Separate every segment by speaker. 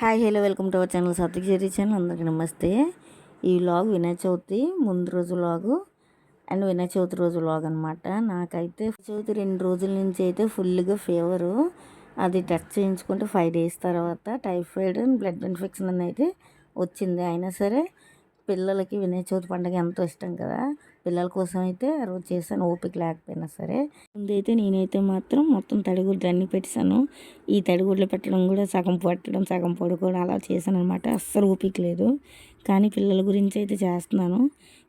Speaker 1: Hi hello welcome to our channel సత్యకి చేరి channel. అందరికీ నమస్తే. ఈ వ్లాగ్ వినాయక చవితి ముందు రోజు వ్లాగు అండ్ వినాయక చవితి రోజు వ్లాగ్ అనమాట నాకైతే చవితి రెండు రోజుల నుంచి అయితే ఫుల్గా ఫీవరు. అది టెస్ట్ చేయించుకుంటే ఫైవ్ డేస్ తర్వాత టైఫాయిడ్ అండ్ బ్లడ్ ఇన్ఫెక్షన్ అని అయితే వచ్చింది. అయినా సరే పిల్లలకి వినాయక చవితి పండుగ ఎంతో ఇష్టం కదా. పిల్లల కోసం అయితే ఆ రోజు చేశాను ఓపిక లేకపోయినా సరే. ముందైతే నేనైతే మాత్రం మొత్తం తడిగుడ్లు అన్నీ పెట్టేశాను. ఈ తడిగుడ్లు పెట్టడం కూడా సగం పట్టడం సగం పడుకోవడం అలా చేశాను అనమాట అస్సలు ఓపిక లేదు. కానీ పిల్లల గురించి అయితే చేస్తున్నాను.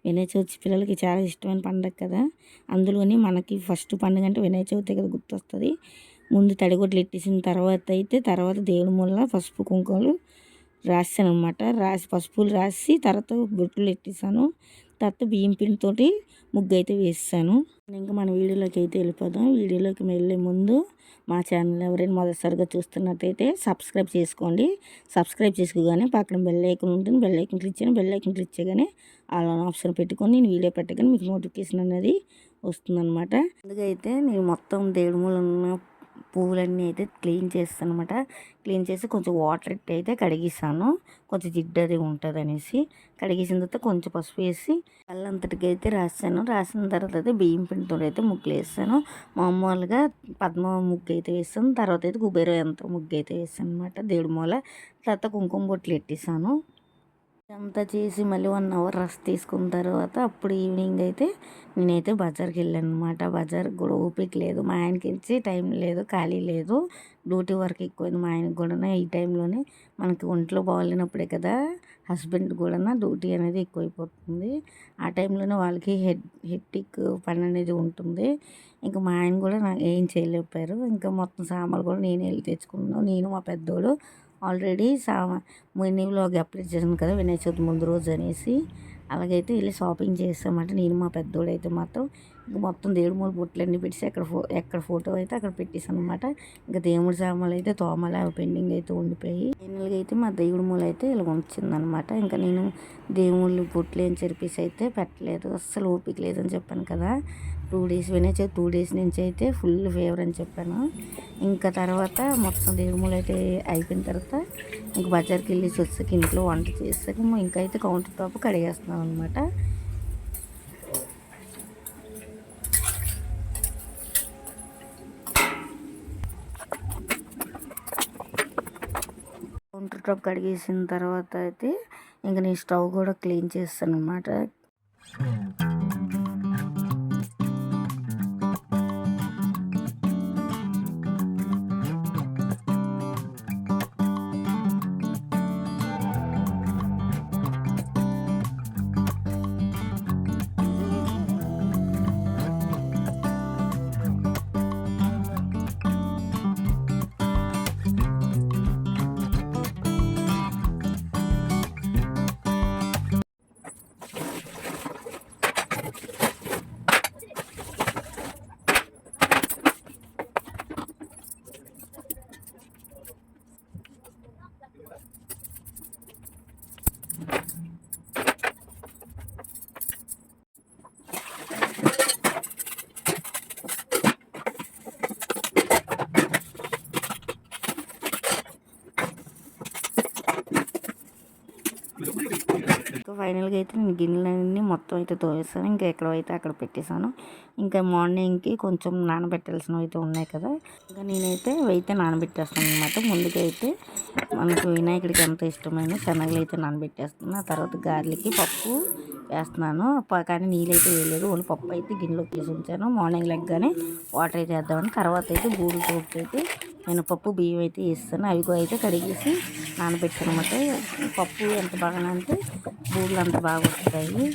Speaker 1: వినాయక చవితి పిల్లలకి చాలా ఇష్టమైన పండుగ కదా. అందులోని మనకి ఫస్ట్ పండుగ అంటే వినాయక చవితి కదా గుర్తొస్తుంది. ముందు తడిగుడ్లు ఎట్టేసిన తర్వాత అయితే తర్వాత దేవుడి మూల పసుపు కుంకుమలు రాసాను అనమాట రాసి పసుపులు రాసి తర్వాత బొట్లు ఎట్టేసాను తర్వాత బియ్యం పిండితో ముగ్గు అయితే వేసాను ఇంకా మన వీడియోలోకి అయితే వెళ్ళిపోదాం. వీడియోలోకి వెళ్ళే ముందు మా ఛానల్ ఎవరైనా మొదటిసారిగా చూస్తున్నట్టయితే సబ్స్క్రైబ్ చేసుకోండి. సబ్స్క్రైబ్ చేసుకోగానే పక్కన బెల్ ఐకన్ ఉంటుంది. బెల్ ఐకన్ క్లిక్ చేయండి బెల్ ఐకన్ క్లిక్ చేయగానే అలా ఆప్షన్ పెట్టుకొని నేను వీడియో పెట్టగానే మీకు నోటిఫికేషన్ అనేది వస్తుందన్నమాట. అందుకైతే నేను మొత్తం దేవుడి మూల ఉన్న పువ్వులన్నీ అయితే క్లీన్ చేస్తాను అనమాట క్లీన్ చేసి కొంచెం వాటర్ అయితే కడిగిస్తాను కొంచెం జిడ్డు అది ఉంటుంది అనేసి కడిగేసిన తర్వాత కొంచెం పసుపు వేసి కళ్ళంతటికి అయితే రాసాను. రాసిన తర్వాత అయితే బియ్యం పిండితో అయితే ముగ్గులు వేస్తాను మామూలుగా పద్మ ముగ్గు అయితే వేస్తాను తర్వాత అయితే కుబేర యంత్రం ముగ్గు అయితే వేస్తాను అనమాట దేవుడి మూల. తర్వాత కుంకుమ బొట్లు పెట్టేసాను. అంతా చేసి మళ్ళీ వన్ అవర్ రెస్ట్ తీసుకున్న తర్వాత అప్పుడు ఈవినింగ్ అయితే నేనైతే బజార్కి వెళ్ళాను అనమాట బజార్ కూడా ఓపిక లేదు. మా ఆయనకి ఇచ్చి టైం లేదు ఖాళీ లేదు. డ్యూటీ వర్క్ ఎక్కువైంది. మా ఆయనకి కూడా ఈ టైంలోనే మనకి ఒంట్లో బాగాలేనప్పుడే కదా హస్బెండ్ కూడా డ్యూటీ అనేది ఎక్కువైపోతుంది. ఆ టైంలోనే వాళ్ళకి హెడ్ హెట్టిక్ పని అనేది ఉంటుంది. ఇంకా మా ఆయన కూడా నాకు ఏం చేయలేకపోయారు. ఇంకా మొత్తం సామాన్లు కూడా నేను వెళ్ళి తెచ్చుకున్నాను. నేను మా పెద్దోడు ఆల్రెడీ సామా మినీవ్లాగ్ అప్లోడ్ చేశాను కదా వినాయక చవితి ముందు రోజు అనేసి. అలాగైతే వెళ్ళి షాపింగ్ చేస్తామంటే నేను మా పెద్దోడు అయితే మాత్రం ఇంకా మొత్తం దేవుడి మూల బుట్టలన్నీ పెట్టేసి ఎక్కడ ఫో ఎక్కడ ఫోటో అయితే అక్కడ పెట్టేసాను అనమాట ఇంకా దేవుడి సామాన్లు అయితే తోమల పెండింగ్ అయితే ఉండిపోయి. ఫైనల్గా అయితే మా దేవుడి మూల అయితే ఇలా ఉంచిందనమాట ఇంకా నేను దేవుళ్ళు బొట్లు ఏం చెరిపేసి అయితే పెట్టలేదు. అస్సలు ఓపిక లేదని చెప్పాను కదా. Two days Vinayaka two days నుంచి అయితే ఫుల్ ఫేవర్ అని చెప్పాను. ఇంకా తర్వాత మొత్తం దేవుములు అయితే అయిపోయిన తర్వాత ఇంక బజార్కి వెళ్ళి వచ్చాక ఇంట్లో వంట చేసాక ఇంకా అయితే కౌంటర్ టాప్ కడిగేస్తున్నాం అనమాట కౌంటర్ టాప్ కడిగేసిన తర్వాత అయితే ఇంకా నేను స్టవ్ కూడా క్లీన్ చేస్తాను అనమాట ఫైనల్గా అయితే నేను గిన్నెలన్నీ మొత్తం అయితే తోసేసాను ఇంకా ఎక్కడైతే అక్కడ పెట్టేశాను ఇంకా మార్నింగ్కి కొంచెం నానబెట్టాల్సినవి అయితే ఉన్నాయి కదా. ఇంకా నేనైతే అయితే నానబెట్టేస్తాను అనమాట ముందుగా అయితే మనకు వినాయకుడికి ఎంత ఇష్టమైన శనగలు అయితే నానబెట్టేస్తున్నాను ఆ తర్వాత గార్లికి పప్పు వేస్తున్నాను. కానీ నీళ్ళైతే వేయలేదు ఓన్లీ పప్పు అయితే గిన్నెలోకి తీసి ఉంచాను మార్నింగ్ లెగ్గానే వాటర్ అయితే వేద్దామని. తర్వాత అయితే గూడు తోపు అయితే నేను పప్పు బియ్యం అయితే వేస్తాను. అవి అయితే కడిగేసి నానబెట్టాను అనమాట పప్పు ఎంత బాగా అంటే బూరెలు అంత బాగా వస్తాయి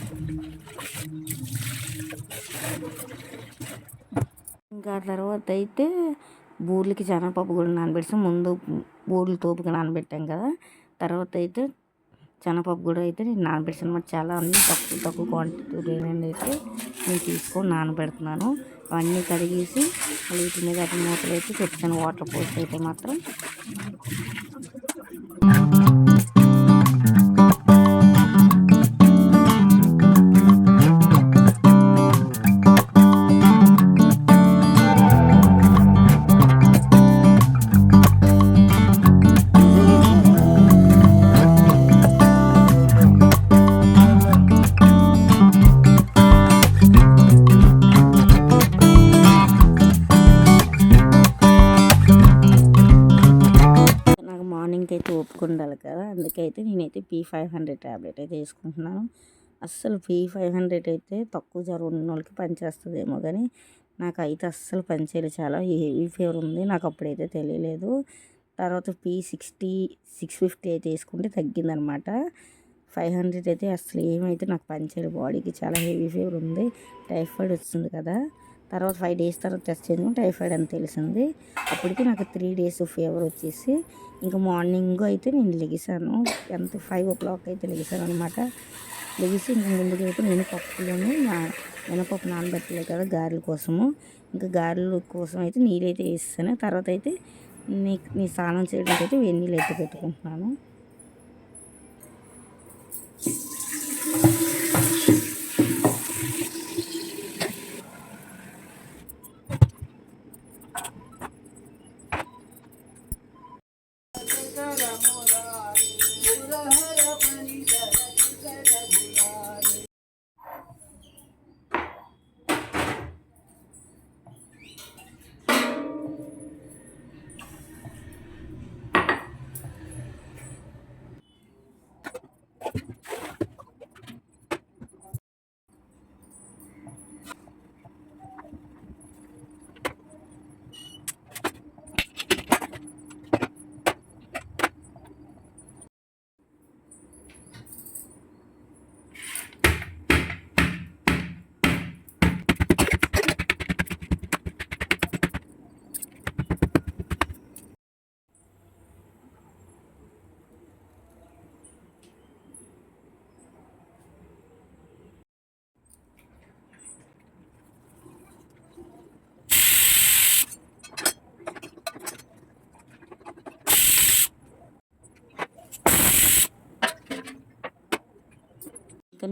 Speaker 1: ఇంకా తర్వాత అయితే బూర్లకి శనగపప్పు కూడా నానబెట్టాం ముందు బూర్లు తోపుగా నానబెట్టాం కదా. తర్వాత అయితే శనగపప్పు కూడా అయితే నేను నానబెట్టాను అనమాట చాలా అన్ని తక్కువ తక్కువ క్వాంటిటీ అయితే నేను తీసుకొని నానబెడుతున్నాను. అవన్నీ కడిగేసి వీటి మీద అటు మూతలు అయితే చెప్తాను వాటర్ పోస్ట్ అయితే మాత్రం ఒప్పుకుండాలి కదా. అందుకైతే నేనైతే పీ ఫైవ్ హండ్రెడ్ ట్యాబ్లెట్ అయితే వేసుకుంటున్నాను అస్సలు పీ ఫైవ్ హండ్రెడ్ అయితే తక్కువ జ్వరం ఉన్న వాళ్ళకి పనిచేస్తుందేమో కానీ నాకు అయితే అస్సలు పనిచేయలేదు చాలా హెవీ ఫీవర్ ఉంది. నాకు అప్పుడైతే తెలియలేదు. తర్వాత పీ సిక్స్టీ సిక్స్ ఫిఫ్టీ అయితే వేసుకుంటే తగ్గిందనమాట ఫైవ్ హండ్రెడ్ అయితే అసలు ఏమైతే నాకు పనిచేయలేదు బాడీకి. చాలా హెవీ ఫీవర్ ఉంది. టైఫాయిడ్ వస్తుంది కదా. తర్వాత ఫైవ్ డేస్ తర్వాత టెస్ట్ చేసాము టైఫాయిడ్ అని తెలిసింది. అప్పటికి నాకు త్రీ డేస్ ఫీవర్ వచ్చేసి ఇంకా మార్నింగ్ అయితే నేను లెగిసాను. ఎంత ఫైవ్ ఓ క్లాక్ అయితే లెగిసాను అనమాట లెగిసి ఇంకా ముందుకు అయితే నేను నా మినపప్పు నానబెట్టలేదు కదా గారెల కోసము. ఇంకా గారెల కోసం అయితే నీళ్ళైతే వేస్తాను తర్వాత అయితే నీ నీ స్నానం చేయడానికి అయితే వేడి నీళ్ళు అయితే పెట్టుకుంటున్నాను.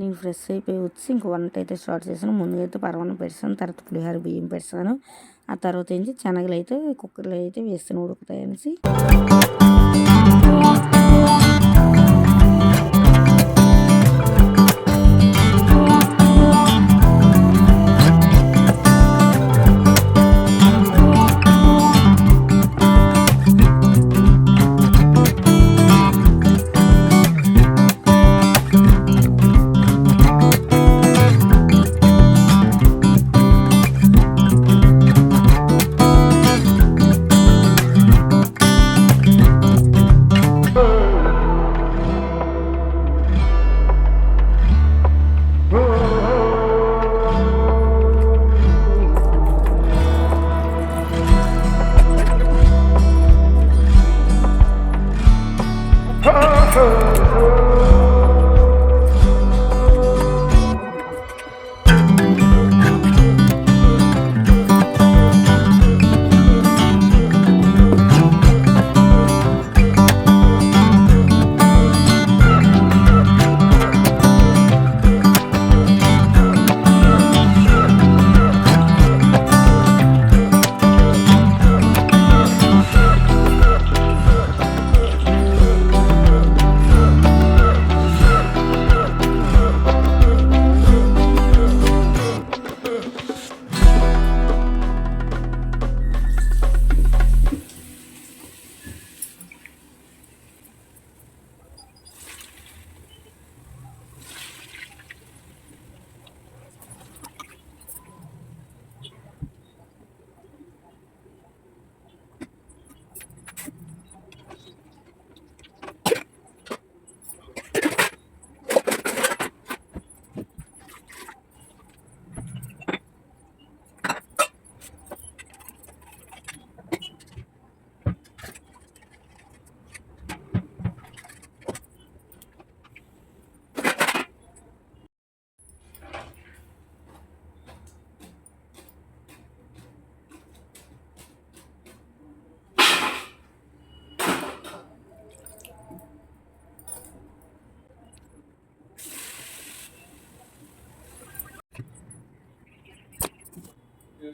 Speaker 1: నేను ఫ్రెష్ అయిపోయి వచ్చి ఇంక వంట అయితే స్టార్ట్ చేశాను. ముందుగా అయితే పరవన్నం పెడతాను తర్వాత పులిహోర బియ్యం పెడతాను. ఆ తర్వాత ఏంటి? శనగలు అయితే కుక్కర్లో అయితే వేస్తూనే ఉడుకుతాయి అనేసి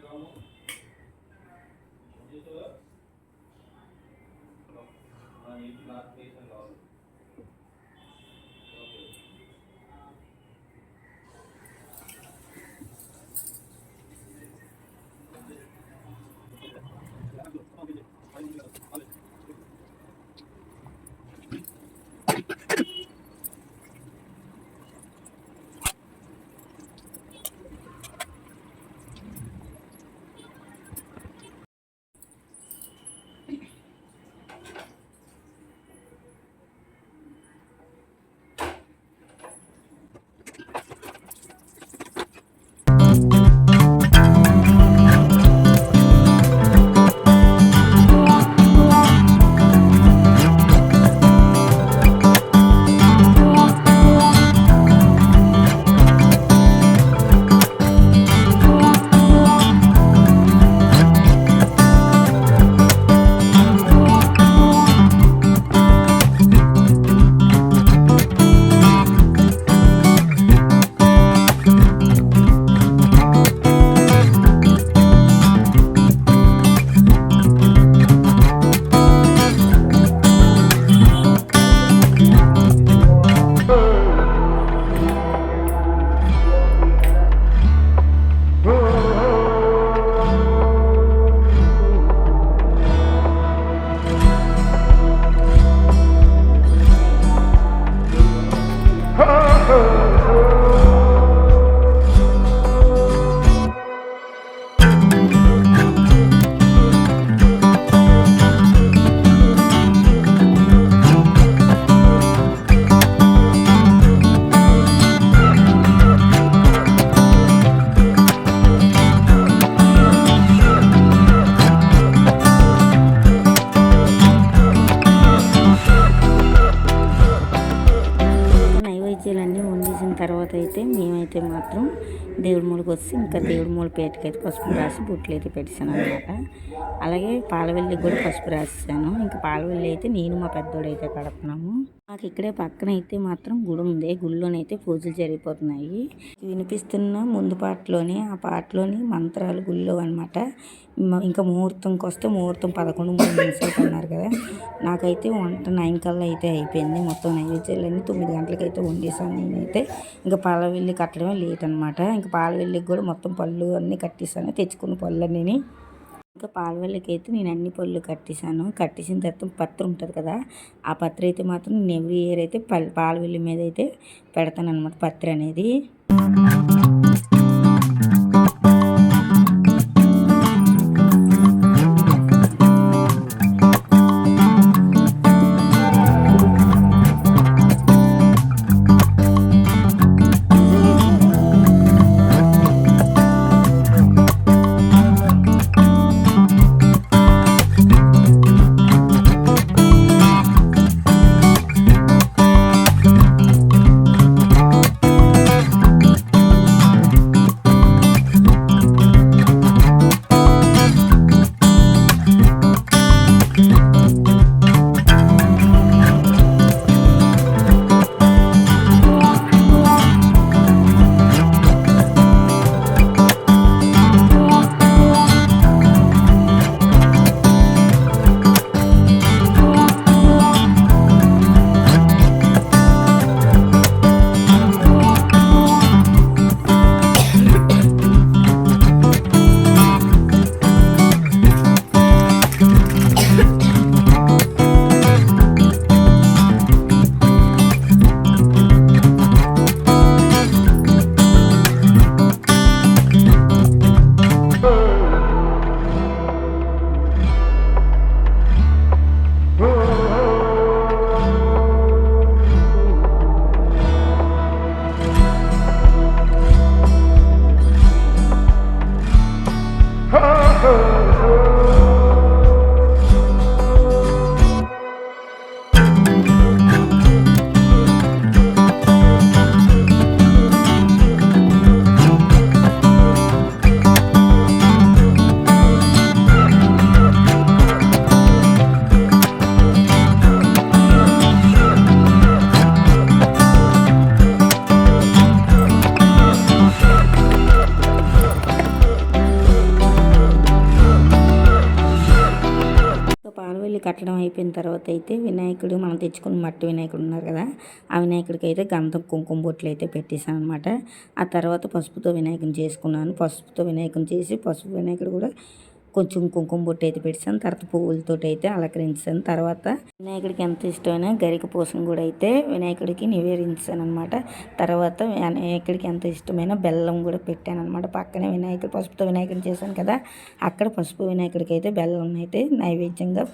Speaker 1: Thank you. మాత్రం దేవుడి మూలకి వచ్చి ఇంకా దేవుడి మూల పేటకైతే పసుపు రాసి బుట్లు అయితే పెట్టాను అనమాట అలాగే పాలవెల్లికి కూడా పసుపు రాసాను ఇంకా పాలవెల్లి అయితే నేను మా పెద్దోడు అయితే కడుపుతున్నాము మాకు ఇక్కడే పక్కన అయితే మాత్రం గుడి ఉంది. గుడిలోనైతే పూజలు జరిగిపోతున్నాయి. వినిపిస్తున్న ముందు పాటలోనే ఆ పాటలోని మంత్రాలు గుళ్ళో అనమాట ఇంకా ముహూర్తంకి వస్తే ముహూర్తం పదకొండు మూడు నిమిషాలు ఉన్నారు కదా. నాకైతే వంట నైన్ కల్లా అయితే అయిపోయింది. మొత్తం నైవేద్యాలన్నీ తొమ్మిది గంటలకైతే వండేసాను నేనైతే. ఇంకా పాలవెల్లి కట్టడమే లేట్ అనమాట ఇంకా పాలవెల్లికి కూడా మొత్తం పళ్ళు అన్నీ కట్టేసాను తెచ్చుకున్న పళ్ళు అన్నీ ఇంకా పాలవెల్లికి అయితే నేను అన్ని పళ్ళు కట్టేసాను కట్టేసిన తర్వాత పత్ర ఉంటుంది కదా ఆ పత్ర అయితే మాత్రం నేను ఎవ్రీ ఇయర్ అయితే పాలవెల్లి మీద అయితే పెడతాను అనమాట పత్ర అనేది. తర్వాత అయితే వినాయకుడు మనం తెచ్చుకున్న మట్టి వినాయకుడు ఉన్నారు కదా ఆ వినాయకుడికి అయితే గంధం కుంకుమ బొట్లు అయితే పెట్టేశాను అనమాట ఆ తర్వాత పసుపుతో వినాయకుని చేసుకున్నాను. పసుపుతో వినాయకుని చేసి పసుపు వినాయకుడు కూడా కొంచెం కుంకుమ బొట్టు అయితే పెట్టాను తర్వాత పువ్వులతో అయితే అలంకరించాను తర్వాత వినాయకుడికి ఎంత ఇష్టమైన గరిక పూసం కూడా అయితే వినాయకుడికి నివేదించాను అనమాట తర్వాత వినాయకుడికి ఎంత ఇష్టమైన బెల్లం కూడా పెట్టాను అనమాట పక్కనే వినాయకుడు పసుపుతో వినాయకుడిని చేశాను కదా అక్కడ పసుపు వినాయకుడికి అయితే బెల్లం అయితే నైవేద్యంగా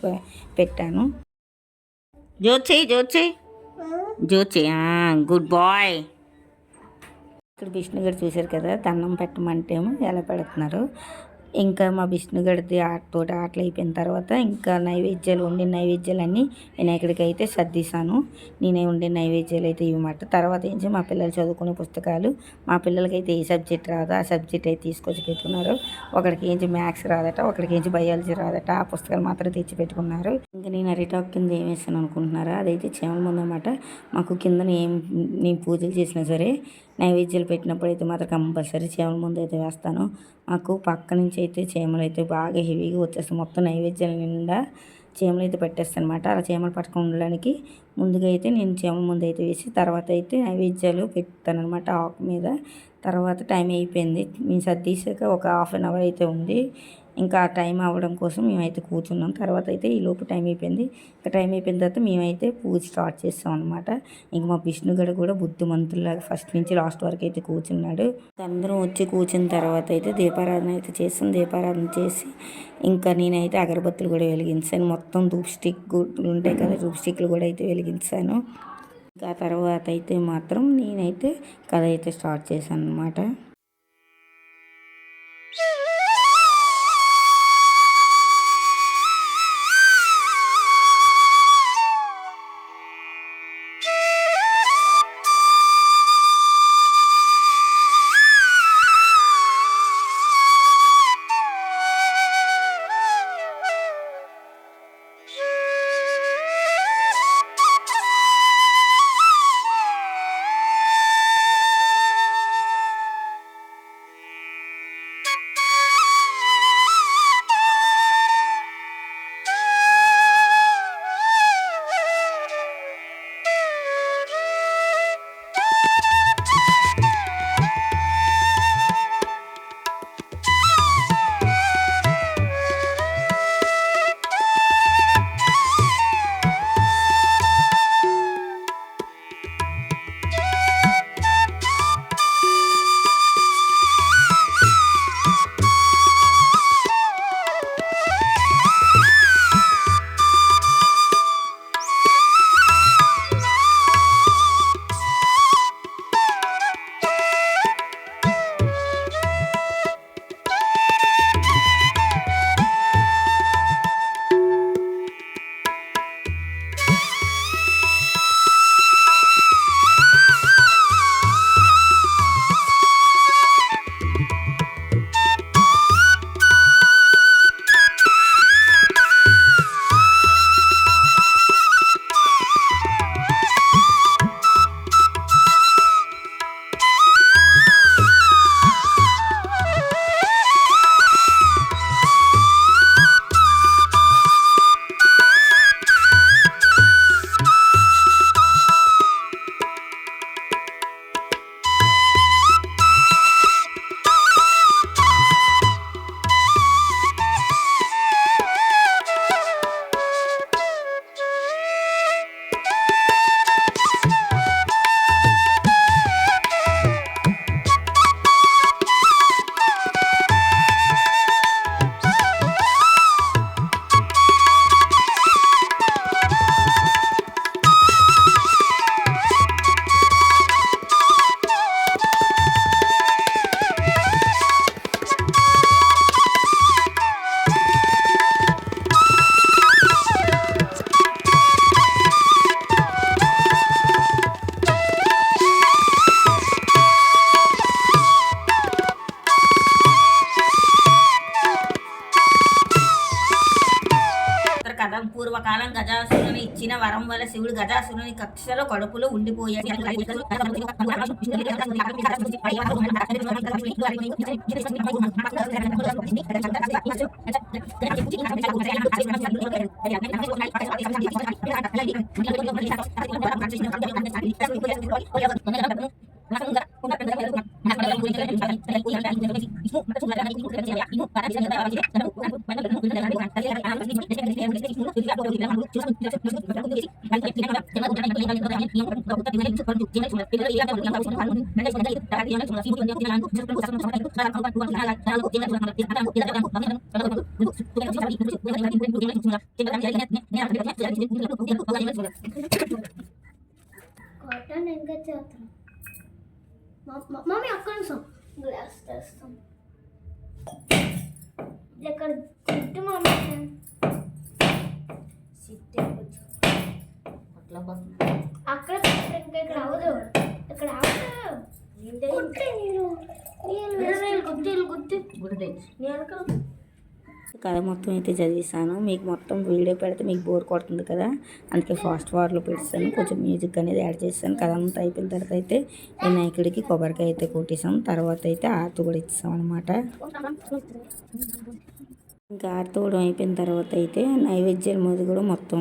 Speaker 1: పెట్టాను. జోచి జోచి జోచి గుడ్ బాయ్ ఇక్కడ విష్ణు గారు చూశారు కదా దండం పెట్టమంటేమో ఎలా పెడుతున్నారు? ఇంకా మా విష్ణుగడిది ఆటతోటి ఆటలు అయిపోయిన తర్వాత ఇంకా నైవేద్యాలు ఉండే నైవేద్యాలన్నీ వినాయకుడికి అయితే సర్దిశాను. నేనే ఉండే నైవేద్యాలు అయితే ఇవ్వమాట. తర్వాత ఏంచి మా పిల్లలు చదువుకునే పుస్తకాలు మా పిల్లలకి అయితే ఏ సబ్జెక్ట్ రాదో ఆ సబ్జెక్ట్ అయితే తీసుకొచ్చి పెట్టుకున్నారు. ఒకరికి ఏంచి మ్యాథ్స్ రాదట ఒకరికి ఏంచి బయాలజీ రాదట ఆ పుస్తకాలు మాత్రం తెచ్చి పెట్టుకున్నారు. ఇంకా నేను అరిటాక్ కింద ఏం వేసాను అనుకుంటున్నారా? అదైతే చేమల ముందు అన్నమాట మాకు కింద ఏం నేను పూజలు చేసినా సరే నైవేద్యాలు పెట్టినప్పుడు అయితే మాత్రం కంపల్సరీ చేమల ముందు అయితే వేస్తాను. మాకు పక్క నుంచి అయితే చీమలు అయితే బాగా హెవీగా వచ్చేస్తాయి. మొత్తం నైవేద్యాల నిండా చీమలు అయితే పెట్టేస్తాను అనమాట అలా చీమలు పట్టుకొని ఉండడానికి ముందుగా అయితే నేను చీమ ముందు అయితే వేసి తర్వాత అయితే నైవేద్యాలు పెడతాను అనమాట ఆకు మీద. తర్వాత టైం అయిపోయింది. మేము సర్దీసాక ఒక హాఫ్ అన్ అవర్ అయితే ఉంది. ఇంకా టైం అవ్వడం కోసం మేమైతే కూర్చున్నాం. తర్వాత అయితే ఈ లోపు టైం అయిపోయింది. ఇంకా టైం అయిపోయిన తర్వాత మేమైతే పూజ స్టార్ట్ చేస్తాం అనమాట ఇంక మా విష్ణుగడ కూడా బుద్ధిమంతుల్లాగా ఫస్ట్ నుంచి లాస్ట్ వరకు అయితే కూర్చున్నాడు. అందరం వచ్చి కూర్చున్న తర్వాత అయితే దీపారాధన అయితే చేస్తాం. దీపారాధన చేసి ఇంకా నేనైతే అగరబత్తులు కూడా వెలిగించాను. మొత్తం ధూప్ స్టిక్ ఉంటాయి కదా ధూప్ స్టిక్లు కూడా అయితే వెలిగించాను. ఇంకా తర్వాత అయితే మాత్రం నేనైతే కథ అయితే స్టార్ట్ చేశాను అనమాట వరం వల్ల శివుడు గజాసురుని కక్షలో కడుపులో ఉండిపోయాడు
Speaker 2: కాటన్ ఇంకా చేస్తాం మమ్మీ ఒక్క నిమిషం గ్లాస్ తెస్తాం. ఇక్కడ తిట్టు మమ్మీ అక్కడ పెట్టు, ఇంకా ఇక్కడ అవదు ఇక్కడ అవదు గుద్దే నీళ్ళు. నీళ్ళు గుద్దేలు గుద్ది నేను
Speaker 1: కథ మొత్తం అయితే చదివిస్తాను మీకు మొత్తం వీడియో పెడితే మీకు బోర్ కొడుతుంది కదా? అందుకే ఫాస్ట్ వార్లో పెడతాను కొంచెం మ్యూజిక్ అనేది యాడ్ చేస్తాను కథ అంతా అయిపోయిన తర్వాత అయితే వినాయకుడికి కొబ్బరికాయ అయితే కొట్టేసాం తర్వాత అయితే ఆర్తి కూడా ఇచ్చాం అనమాట ఇంకా ఆర్తి కూడా అయిపోయిన తర్వాత అయితే నైవేద్యాల మీద కూడా మొత్తం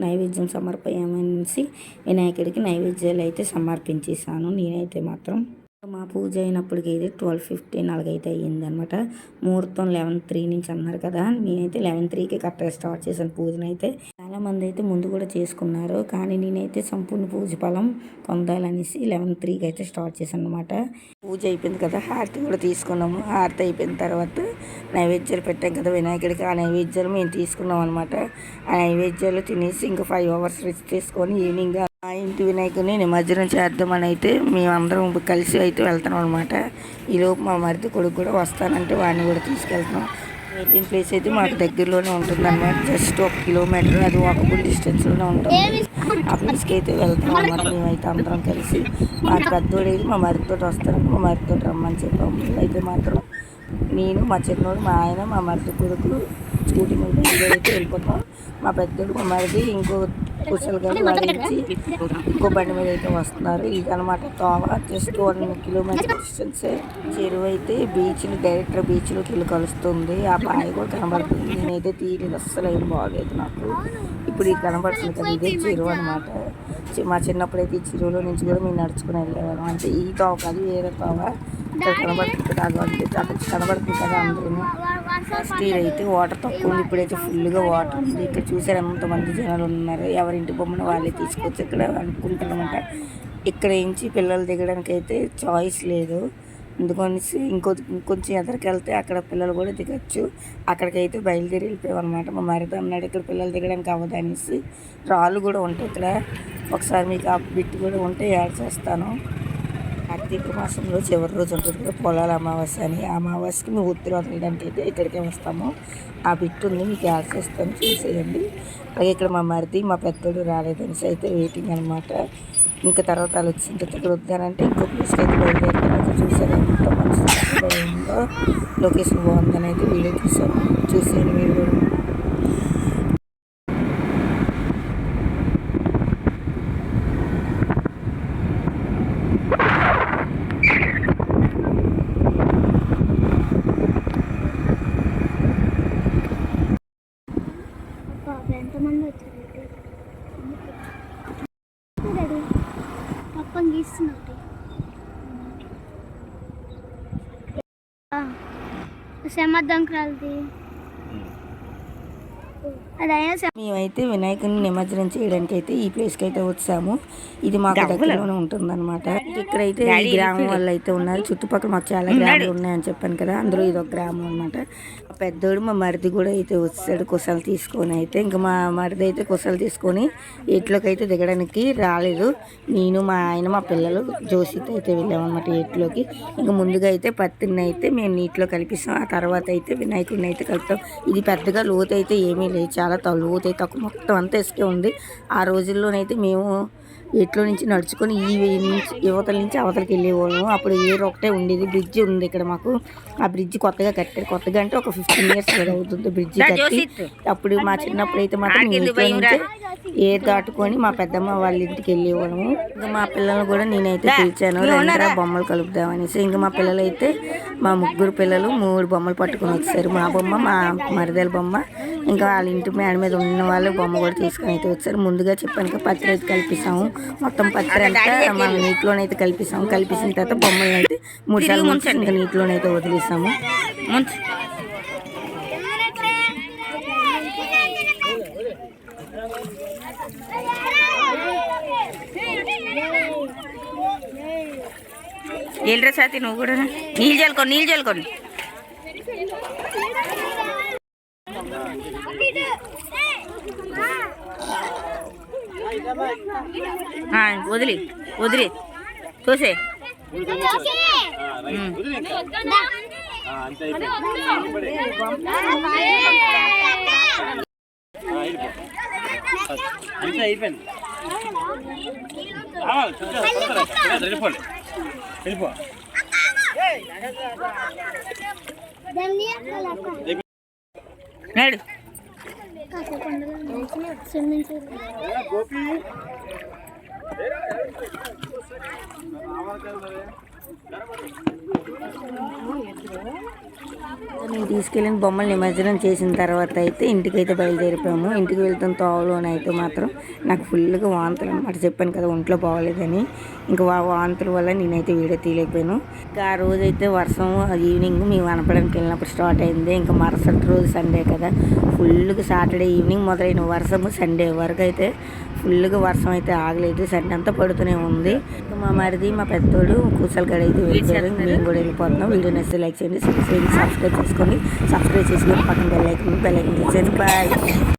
Speaker 1: నైవేద్యం సమర్పయామనేసి వినాయకుడికి నైవేద్యాలు అయితే సమర్పించేసాను నేనైతే మాత్రం మా పూజ అయినప్పటికీ అయితే ట్వెల్వ్ ఫిఫ్టీన్ అలాగైతే అయ్యింది అనమాట ముహూర్తం లెవెన్ త్రీ నుంచి అన్నారు కదా. నేనైతే లెవెన్ త్రీకి కరెక్ట్గా స్టార్ట్ చేశాను పూజనైతే. అయితే చాలా మంది అయితే ముందు కూడా చేసుకున్నారు. కానీ నేనైతే సంపూర్ణ పూజ ఫలం పొందాలనేసి లెవెన్ త్రీకి అయితే స్టార్ట్ చేశాను అనమాట పూజ అయిపోయింది కదా. హారతి కూడా తీసుకున్నాము. హారతి అయిపోయిన తర్వాత నైవేద్యాలు పెట్టాం కదా వినాయకుడికి. ఆ నైవేద్యాలు మేము తీసుకున్నాం అనమాట ఆ నైవేద్యాలు తినేసి ఇంకా ఫైవ్ అవర్స్ రెస్ట్ తీసుకొని ఈవినింగ్ మా ఇంటి వినాయకుని నిమజ్జనం చేద్దామని అయితే మేమందరం కలిసి అయితే వెళ్తున్నాం అనమాట ఈలోపు మా మరిది కొడుకు కూడా వస్తానంటే వాడిని కూడా తీసుకెళ్తున్నాం. వెయిటింగ్ ప్లేస్ అయితే మాకు దగ్గరలోనే ఉంటుంది అనమాట జస్ట్ ఒక కిలోమీటర్ అది వాకబుల్ డిస్టెన్స్లోనే ఉంటుంది. ఆ ప్లేస్కి అయితే వెళ్తాం అనమాట మేమైతే అందరం కలిసి. మా పెద్దోడు అయితే మా మరిదితో వస్తాను మా మరిదితో రమ్మని చెప్పాము. అయితే మాత్రం నేను మా చిన్నోడు మా ఆయన మా మరిది కొడుకు స్కూటీ మీద అయితే వెళ్ళిపోతాం. మా పెద్దోడు మా మరిది ఇంకో కుశల్ గారు ఇంకో బండి మీద అయితే వస్తున్నారు. ఇది అనమాట తోవ. జస్ట్ వన్ కిలోమీటర్ డిస్టెన్స్ చెరువు అయితే బీచ్లు డైరెక్ట్ బీచ్లోకి వెళ్ళి కలుస్తుంది. ఆ బావి కూడా కనబడుతుంది. నేనైతే తీయలేదు. అస్సలు ఏం బాగలేదు నాకు. ఇప్పుడు ఇది కనబడుతుంది కదా. ఇదే చెరువు అనమాట. మా చిన్నప్పుడు అయితే ఈ చెరువులో నుంచి కూడా మేము నడుచుకుని వెళ్ళేవాళ్ళం. అంటే ఈ తోవ కాదు వేరే తోవ. ఇక్కడ కనబడుతుంది అక్కడ కనబడుతుంది కదా అందరూ. స్టీల్ అయితే వాటర్ తక్కువ ఉంది. ఇప్పుడైతే ఫుల్గా వాటర్ ఉంది. ఇక్కడ చూసారు ఎంతమంది జనాలు ఉన్నారు? ఎవరింటి బొమ్మను వాళ్ళే తీసుకొచ్చి ఇక్కడ అనుకుంటారనమాట ఇక్కడ నుంచి పిల్లలు దిగడానికి అయితే చాయిస్ లేదు. అందుకనేసి ఇంకో ఇంకొంచెం ఎదరికి వెళ్తే అక్కడ పిల్లలు కూడా దిగచ్చు. అక్కడికైతే బయలుదేరి వెళ్ళిపోయామన్నమాట. మా మరిది అన్నాడు ఇక్కడ పిల్లలు దిగడానికి అవ్వదు అనేసి రాళ్ళు కూడా ఉంటాయి ఇక్కడ. ఒకసారి మీకు ఆ బిట్ కూడా ఉంటే యాడ్ చేస్తాను. కార్తీక మాసంలో చివరి రోజు ఉంటుంది. కదా పొలాల అమావాస్య అని. అమావాస్యకి మేము ఉత్తరం వదలడానికి అయితే ఇక్కడికే వస్తాము. ఆ బిట్ ఉంది మీకు యాడ్ చేస్తాను చూసేయండి. అలాగే ఇక్కడ మా మరిది మా పెద్దోడు రాలేదనేసి అయితే వెయిటింగ్ అనమాట ఇంకా తర్వాత వాళ్ళు వచ్చిన తర్వాత ఇక్కడ వద్దానంటే ఇంకో ప్లేస్కి అయితే బయలుదేరుతాను. చూసాను ఎంత మంచి ఉందో లొకేషన్ బాగుందని అయితే వీడియో తీసాను చూసేయండి మీరు
Speaker 2: दंग डाल दी అదైనా
Speaker 1: మేమైతే వినాయకుని నిమజ్జనం చేయడానికి అయితే ఈ ప్లేస్కి అయితే వచ్చాము. ఇది మాకు దగ్గరలోనే ఉంటుంది అనమాట ఇక్కడైతే ఈ గ్రామం వాళ్ళు అయితే ఉన్నారు. చుట్టుపక్కల మాకు చాలా గ్రామాలు ఉన్నాయని చెప్పాను కదా అందులో ఇది ఒక గ్రామం అనమాట పెద్దోడు మా మరిది కూడా అయితే వచ్చాడు కుసలు తీసుకొని అయితే. ఇంకా మా మరిది అయితే కుసలు తీసుకొని ఎట్లోకి అయితే దిగడానికి రాలేదు. నేను మా ఆయన మా పిల్లలు జోసితో అయితే వెళ్ళామన్నమాట ఎట్లోకి ఇంకా ముందుగా అయితే పత్తిని అయితే మేము నీటిలో కలిపిస్తాం. ఆ తర్వాత అయితే వినాయకుడిని అయితే కలుపుతాం. ఇది పెద్దగా లోతు అయితే ఏమీ లేదు. చాలా చాలా లోతు తక్కువ మొత్తం అంతా ఇసుకే ఉంది. ఆ రోజుల్లోనైతే మేము ఇట్లో నుంచి నడుచుకొని ఈ నుంచి యువతల నుంచి అవతలకి వెళ్ళేవాళ్ళము. అప్పుడు ఏరు ఒకటే ఉండేది. బ్రిడ్జ్ ఉంది ఇక్కడ మాకు. ఆ బ్రిడ్జ్ కొత్తగా కట్టారు. కొత్తగా అంటే ఒక ఫిఫ్టీన్ ఇయర్స్ అవుతుంది బ్రిడ్జ్ కట్టి. అప్పుడు మా చిన్నప్పుడు అయితే మాత్రం ఈ ఇంట్లో నుంచే ఏరు దాటుకొని మా పెద్దమ్మ వాళ్ళ ఇంటికి వెళ్ళేవాళ్ళము. ఇంకా మా పిల్లల్ని కూడా నేనైతే పిలిచాను. రెండరా బొమ్మలు కలుపుదామనేసి. ఇంకా మా పిల్లలు అయితే మా ముగ్గురు పిల్లలు మూడు బొమ్మలు పట్టుకొని వచ్చారు. మా బొమ్మ మా మరిదల బొమ్మ. ఇంకా వాళ్ళ ఇంటి మేడ మీద ఉన్న వాళ్ళు బొమ్మ కూడా తీసుకొని అయితే వచ్చారు. ముందుగా చెప్పాను కదా పత్రి అయితే కలిపిస్తాము. మొత్తం పత్రి అంతా మనం నీటిలోనైతే కలిపిస్తాము కలిపేసిన తర్వాత బొమ్మలను అయితే మూడు సార్లు ముంచి ఇంకా నీటిలోనైతే వదిలేస్తాము ముంచు. వెళ్ళరా సాతి నువ్వు కూడా నీళ్ళు చల్లుకోండి నీళ్ళు చల్లుకోండి వదిలి వదిలి. కోసే
Speaker 2: అయిపోయింది. వెళ్ళిపోండి
Speaker 1: నేను తీసుకెళ్ళిన బొమ్మలు నిమజ్జనం చేసిన తర్వాత అయితే ఇంటికైతే బయలుదేరిపోయాము. ఇంటికి వెళ్తున్న అయితే మాత్రం నాకు ఫుల్గా వాంతులు అనమాట చెప్పాను కదా ఒంట్లో బాగోలేదని. ఇంకా వాంతుల వల్ల నేనైతే వీడియో తీయలేకపోయాను. ఇంకా ఆ రోజైతే వర్షం ఈవినింగ్ మేము అనపడానికి వెళ్ళినప్పుడు స్టార్ట్ అయింది. ఇంకా మరుసటి రోజు సండే కదా. ఫుల్గా సాటర్డే ఈవినింగ్ మొదలైన వర్షము సండే వరకు అయితే ఫుల్గా వర్షం అయితే ఆగలేదు సండి
Speaker 3: అంతా పడుతూనే ఉంది. మా మరిది మా పెద్దోడు కూసలకాడ
Speaker 1: అయితే
Speaker 2: వెళ్ళారు మేము
Speaker 1: కూడా వెళ్ళిపోతున్నాం. వీడియో నచ్చితే లైక్ చేయండి సబ్స్క్రైబ్ చేసుకోండి. సబ్స్క్రైబ్ చేసుకొని పక్కన బెల్ ఐకన్ బెల్ చేసేది బాయ్.